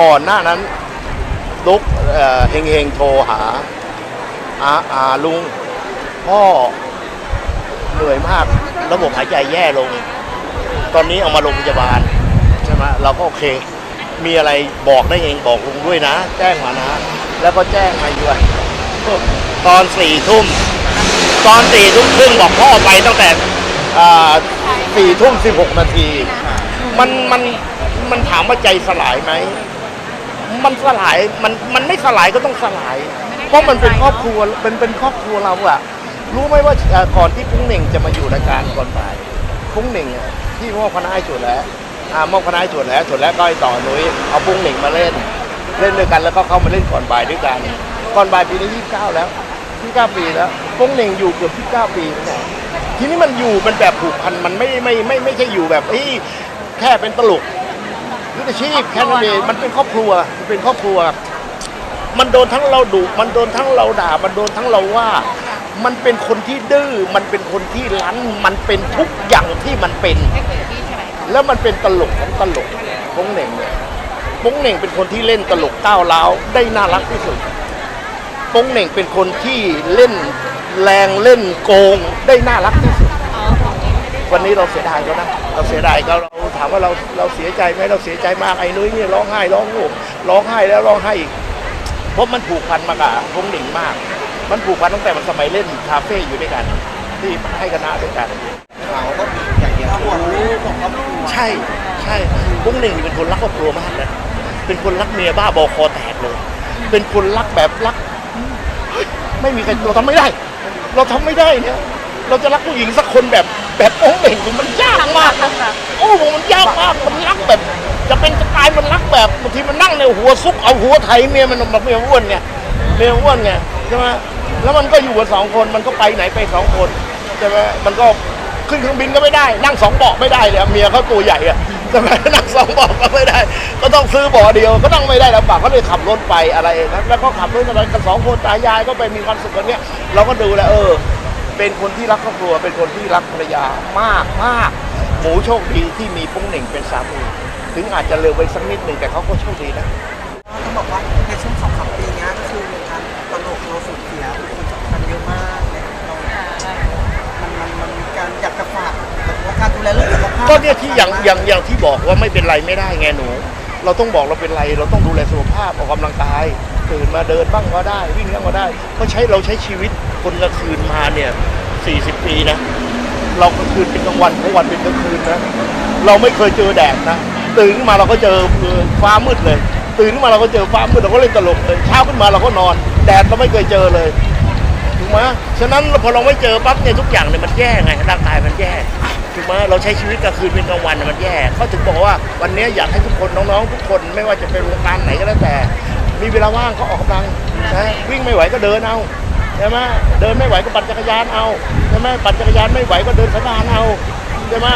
ก่อนหน้านั้นลุกเฮงเฮงโทรหาอาอาลุง พ่อเหนื่อยมาก ระบบหายใจแย่ลง ตอนนี้เอามาโรงพยาบาล ใช่ไหมเราก็โอเค มีอะไรบอกได้เองบอกลุงด้วยนะ แจ้งมานะ แล้วก็แจ้งมาด้วย ตอนสี่ทุ่ม ตอนสี่ทุ่มครึ่งบอกพ่อไปตั้งแต่สี่ทุ่มสิบหกนาที มันมันมันถามว่าใจสลายไหม มันสลายมันมันไม่สลายก็ต้องสลาย เพราะมันเป็นครอบครัวเป็นเป็นครอบครัวเราอะรู้ไหมว่าเอ่อก่อนที่พุ้งเหน่งจะมาอยู่รายการก่อนบ่ายพุ้งเหน่งอะที่มอบคณะให้จุดแล้วอ่ามอบคณะให้จุดแล้วจุดแล้วก็ให้ต่อนุ้ยเอาพุ้งเหน่งมาเล่น เล่นด้วยกันแล้วก็เข้ามาเล่นก่อนบ่ายด้วยกัน ก่อนบ่ายปีนี้ยี่สิบเก้าแล้วยี่สิบเก้าปีแล้วพุ้งเหน่งอยู่เกือบยี่สิบเก้าปีแล้วเนี่ยทีนี้มันอยู่มันแบบผูกพันมันไม่ไม่ไม่ไม่ใช่อยู่แบบเอ้ยแค่เป็นตลก วิชาชีพแค่นั้นเองมันเป็นครอบครัวมันเป็นครอบครัว มันโดนทั้งเราดุมันโดนทั้งเราด่า มันโดนทั้งเราว่า มันเป็นคนที่ดื้อมันเป็นคนที่รั้นมันเป็นทุกอย่างที่มันเป็น แล้วมันเป็นตลกของตลกโป้งเหน่งเนี่ยโป้งเหน่งเป็นคนที่เล่นตลกก้าวร้าวได้น่ารักที่สุดโป้งเหน่งเป็นคนที่เล่นแรงเล่นโกงได้น่ารักที่สุดวันนี้เราเสียดายเขานะ เราเสียดายเขาเรา ถามว่าเราเราเสียใจไหมเราเสียใจมากไอ้นุ้ยเนี่ยร้องไห้ร้องโหมร้องไห้แล้วร้องไห้อีกเพราะมันผูกพันมากับพงหนิงมาก มันผูกพันตั้งแต่มันสมัยเล่นคาเฟ่อยู่ด้วยกัน ที่ให้คณะด้วยกันเขาก็อย่างเดียวห่วงลูกของครอบครัวใช่ใช่พงหนิงเป็นคนรักครอบครัวมากนะเป็นคนรักเมียบ้าบอคอแตกเลย เป็นคนรักแบบรักเฮ้ยไม่มีใครเราทำไม่ได้ เราทำไม่ได้เนี่ยเราจะรักผู้หญิงสักคนแบบแบบโอ้เหม่งมันยากมากนะ โอ้โหมันยากมากมันรักแบบ จะเป็นจะตายมันรักแบบบางทีมันนั่งในหัวซุกเอาหัวไถเมียมันแบอกเมียอ้วนไงเมียอ้วนไงใช่ไหมแล้วมันก็อยู่กันสองคนมันก็ไปไหนไปสองคนใช่ไหมมันก็ขึ้นเครื่องบินก็ไม่ได้ นั่งสองเบาะไม่ได้เลยเมียเขาตัวใหญ่อะใช่ไหมนั่งสองเบาะก็ไม่ได้ ก็ต้องซื้อเบาะเดียวก็ต้องไม่ได้ลำบากก็เลยขับรถไปอะไรนะแล้วก็ขับรถอะไรกันสองคนตายายก็ไปมีความสุขกันเนี้ยเราก็ดูแลเออ เป็นคนที่รักครอบครัวเป็นคนที่รักภรรยามากมาก หมูโชคดีที่มีปุ้งเหน่งเป็นสามีถึงอาจจะเร็วไปสักนิดหนึ่งแต่เขาก็โชคดีนะต้องบอกว่าในช่วงสองสามปีเนี้ยก็คือวงการตลกเราสูญเสียบุคคลสำคัญเยอะมากเลยเรามันมันมันมีการอยากจะฝากแบบว่าการดูแลเรื่องสุขภาพก็เนี่ยที่อย่างอย่างอย่างที่บอกว่าไม่เป็นไรไม่ได้ไงหนู เราต้องบอกเราเป็นไร เราต้องดูแลสุขภาพออกกำลังกายตื่นมาเดินบ้างก็ได้ วิ่งบ้างก็ได้เพราะใช้เราใช้ชีวิตคนกลางคืนมาเนี่ย40 ปีนะ เรากลางคืนเป็นกลางวันกลางวันเป็นกลางคืนนะเราไม่เคยเจอแดดนะตื่นขึ้นมาเราก็เจอฟ้ามืดเลย ตื่นขึ้นมาเราก็เจอฟ้ามืดเราก็เล่นตลกเลยเช้าขึ้นมาเราก็นอน แดดเราไม่เคยเจอเลยถูกไหมฉะนั้นพอเราไม่เจอปั๊บเนี่ยทุกอย่างเนี่ยมันแย่ไงร่างกายมันแย่ถูกไหมเราใช้ชีวิตกลางคืนเป็นกลางวันมันแย่เขาถึงบอกว่าวันนี้อยากให้ทุกคนน้องๆ ทุกคนไม่ว่าจะเป็นวงการไหนก็แล้วแต่ มีเวลาว่างก็ออกกำลังนะวิ่งไม่ไหวก็เดินเอา ใช่ไหมเดินไม่ไหวก็ปั่นจักรยานเอาใช่ไหมปั่นจักรยานไม่ไหวก็เดินสะพานเอาใช่ไหม